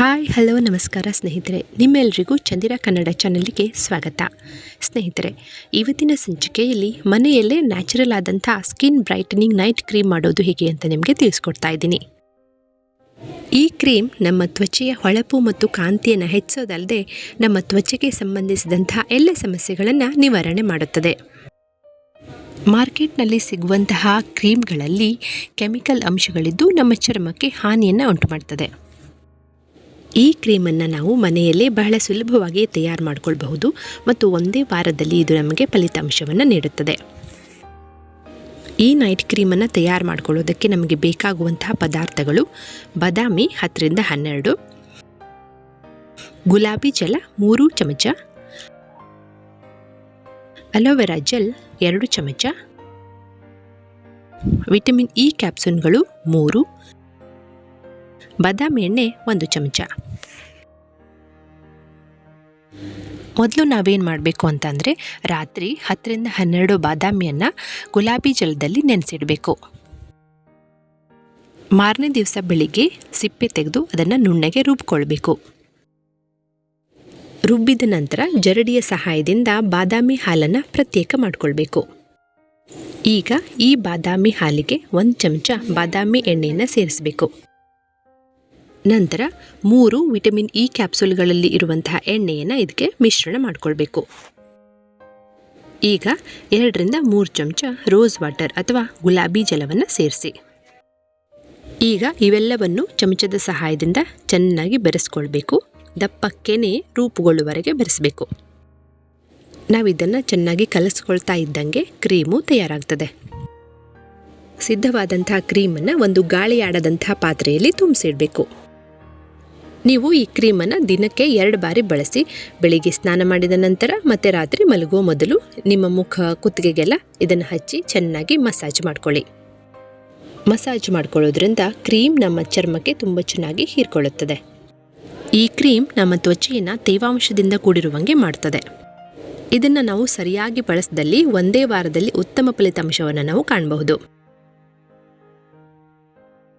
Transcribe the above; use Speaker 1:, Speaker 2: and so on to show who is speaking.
Speaker 1: Hi, hello, ನಮಸ್ಕಾರ ಸ್ನೇಹಿತರೆ. ನಿಮ್ಮೆಲ್ಲರಿಗೂ ಚಂದಿರ ಕನ್ನಡ ಚಾನಲ್ಗೆ ಸ್ವಾಗತ. ಸ್ನೇಹಿತರೆ, ಇವತ್ತಿನ ಸಂಚಿಕೆಯಲ್ಲಿ ಮನೆಯಲ್ಲೇ ನ್ಯಾಚುರಲ್ ಆದಂಥ ಸ್ಕಿನ್ ಬ್ರೈಟನಿಂಗ್ ನೈಟ್ ಕ್ರೀಮ್ ಮಾಡೋದು ಹೇಗೆ ಅಂತ ನಿಮಗೆ ತಿಳಿಸ್ಕೊಡ್ತಾ ಇದ್ದೀನಿ. ಈ ಕ್ರೀಮ್ ನಮ್ಮ ತ್ವಚೆಯ ಹೊಳಪು ಮತ್ತು ಕಾಂತಿಯನ್ನು ಹೆಚ್ಚೋದಲ್ಲದೆ ನಮ್ಮ ತ್ವಚೆಗೆ ಸಂಬಂಧಿಸಿದಂಥ ಎಲ್ಲ ಸಮಸ್ಯೆಗಳನ್ನು ನಿವಾರಣೆ ಮಾಡುತ್ತದೆ. ಮಾರ್ಕೆಟ್ನಲ್ಲಿ ಸಿಗುವಂತಹ ಕ್ರೀಮ್ಗಳಲ್ಲಿ ಕೆಮಿಕಲ್ ಅಂಶಗಳಿದ್ದು ನಮ್ಮ ಚರ್ಮಕ್ಕೆ ಹಾನಿಯನ್ನು ಉಂಟು ಮಾಡ್ತದೆ ಈ ಕ್ರೀಮನ್ನು ನಾವು ಮನೆಯಲ್ಲೇ ಬಹಳ ಸುಲಭವಾಗಿ ತಯಾರು ಮಾಡಿಕೊಳ್ಬಹುದು ಮತ್ತು ಒಂದೇ ವಾರದಲ್ಲಿ ಇದು ನಮಗೆ ಫಲಿತಾಂಶವನ್ನು ನೀಡುತ್ತದೆ. ಈ ನೈಟ್ ಕ್ರೀಮನ್ನು ತಯಾರು ಮಾಡಿಕೊಳ್ಳೋದಕ್ಕೆ ನಮಗೆ ಬೇಕಾಗುವಂತಹ ಪದಾರ್ಥಗಳು ಬಾದಾಮಿ ಹತ್ತರಿಂದ ಹನ್ನೆರಡು, ಗುಲಾಬಿ ಜಲ ಮೂರು ಚಮಚ, ಅಲೋವೆರಾ ಜೆಲ್ ಎರಡು ಚಮಚ, ವಿಟಮಿನ್ ಇ ಕ್ಯಾಪ್ಸೂನ್ಗಳು ಮೂರು, ಬಾದಾಮಿ ಎಣ್ಣೆ ಒಂದು ಚಮಚ. ಮೊದಲು ನಾವೇನು ಮಾಡಬೇಕು ಅಂತಂದರೆ ರಾತ್ರಿ ಹತ್ತರಿಂದ ಹನ್ನೆರಡು ಬಾದಾಮಿಯನ್ನು ಗುಲಾಬಿ ಜಲದಲ್ಲಿ ನೆನೆಸಿಡಬೇಕು. ಮಾರನೇ ದಿವಸ ಬೆಳಿಗ್ಗೆ ಸಿಪ್ಪೆ ತೆಗೆದು ಅದನ್ನು ನುಣ್ಣಗೆ ರುಬ್ಕೊಳ್ಬೇಕು. ರುಬ್ಬಿದ ನಂತರ ಜರಡಿಯ ಸಹಾಯದಿಂದ ಬಾದಾಮಿ ಹಾಲನ್ನು ಪ್ರತ್ಯೇಕ ಮಾಡಿಕೊಳ್ಬೇಕು. ಈಗ ಈ ಬಾದಾಮಿ ಹಾಲಿಗೆ ಒಂದು ಚಮಚ ಬಾದಾಮಿ ಎಣ್ಣೆಯನ್ನು ಸೇರಿಸಬೇಕು. ನಂತರ ಮೂರು ವಿಟಮಿನ್ ಇ ಕ್ಯಾಪ್ಸುಲ್ಗಳಲ್ಲಿ ಇರುವಂತಹ ಎಣ್ಣೆಯನ್ನು ಇದಕ್ಕೆ ಮಿಶ್ರಣ ಮಾಡಿಕೊಳ್ಬೇಕು. ಈಗ ಎರಡರಿಂದ ಮೂರು ಚಮಚ ರೋಸ್ ವಾಟರ್ ಅಥವಾ ಗುಲಾಬಿ ಜಲವನ್ನು ಸೇರಿಸಿ. ಈಗ ಇವೆಲ್ಲವನ್ನು ಚಮಚದ ಸಹಾಯದಿಂದ ಚೆನ್ನಾಗಿ ಬೆರೆಸ್ಕೊಳ್ಬೇಕು. ದಪ್ಪಕ್ಕೇನೆ ರೂಪುಗೊಳ್ಳುವರೆಗೆ ಬೆರೆಸಬೇಕು. ನಾವಿದನ್ನು ಚೆನ್ನಾಗಿ ಕಲಸ್ಕೊಳ್ತಾ ಇದ್ದಂಗೆ ಕ್ರೀಮು ತಯಾರಾಗ್ತದೆ. ಸಿದ್ಧವಾದಂತಹ ಕ್ರೀಮನ್ನು ಒಂದು ಗಾಳಿಯಾಡದಂತಹ ಪಾತ್ರೆಯಲ್ಲಿ ತುಂಬಿಸಿಡಬೇಕು. ನೀವು ಈ ಕ್ರೀಮನ್ನು ದಿನಕ್ಕೆ ಎರಡು ಬಾರಿ ಬಳಸಿ, ಬೆಳಿಗ್ಗೆ ಸ್ನಾನ ಮಾಡಿದ ನಂತರ ಮತ್ತು ರಾತ್ರಿ ಮಲಗುವ ಮೊದಲು ನಿಮ್ಮ ಮುಖ ಕುತ್ತಿಗೆಗೆಲ್ಲ ಇದನ್ನು ಹಚ್ಚಿ ಚೆನ್ನಾಗಿ ಮಸಾಜ್ ಮಾಡ್ಕೊಳ್ಳಿ. ಮಸಾಜ್ ಮಾಡ್ಕೊಳ್ಳೋದ್ರಿಂದ ಕ್ರೀಮ್ ನಮ್ಮ ಚರ್ಮಕ್ಕೆ ತುಂಬ ಚೆನ್ನಾಗಿ ಹೀರ್ಕೊಳ್ಳುತ್ತದೆ. ಈ ಕ್ರೀಮ್ ನಮ್ಮ ತ್ವಚೆಯನ್ನು ತೇವಾಂಶದಿಂದ ಕೂಡಿರುವಂಗೆ ಮಾಡ್ತದೆ. ಇದನ್ನು ನಾವು ಸರಿಯಾಗಿ ಬಳಸಿದಲ್ಲಿ ಒಂದೇ ವಾರದಲ್ಲಿ ಉತ್ತಮ ಫಲಿತಾಂಶವನ್ನು ನಾವು ಕಾಣಬಹುದು.